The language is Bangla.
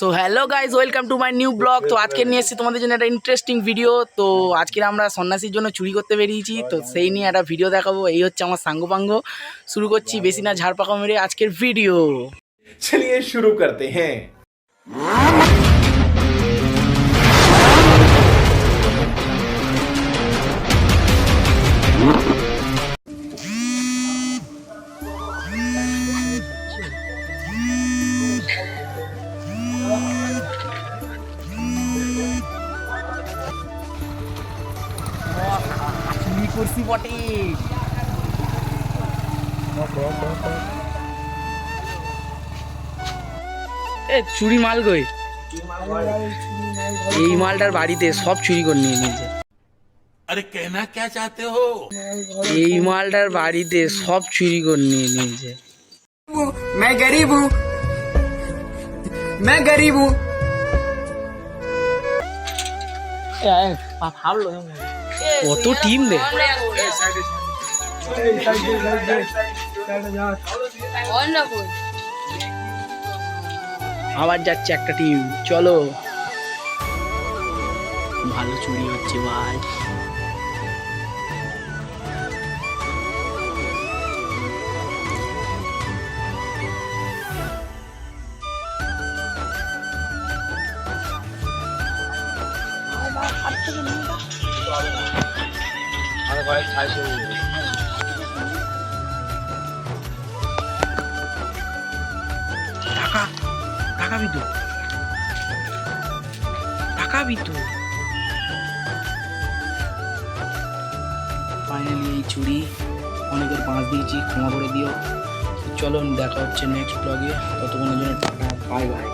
So hello guys welcome to my new blog তো আজকে নিয়ে এসেছি তোমাদের জন্য একটা ইন্টারেস্টিং ভিডিও তো, আজকে আমরা সন্ন্যাসীর জন্য চুরি করতে বেরিয়েছি। তো, সেই নিয়ে একটা ভিডিও দেখাবো। এই হচ্ছে আমার সাঙ্গপাঙ্গ। শুরু করছি বেশি না ঝাড়পাকা মেরে আজকের ভিডিও চলিয়ে শুরু করতে হ্যাঁ। করছি বটে এ চুরি মাল গই এই মালটার বাড়িতে সব চুরি করে নিয়ে নিয়েছে अरे कहना क्या चाहते हो এই মালটার বাড়িতে সব চুরি করে নিয়ে নিয়েছে मैं गरीब हूँ मैं गरीब हूँ কত টিম রে আবার যাচ্ছে একটা টিম চলো ভালো চুরি হচ্ছে ভাই টাকা টাকা টাকা ফাইনালি এই চুরি, অনেকের বাঁশ দিয়েছি, ক্ষমা করে দিও। চলো, দেখা হচ্ছে নেক্সট ব্লগে ততক্ষণের জন্য টাটা বাই বাই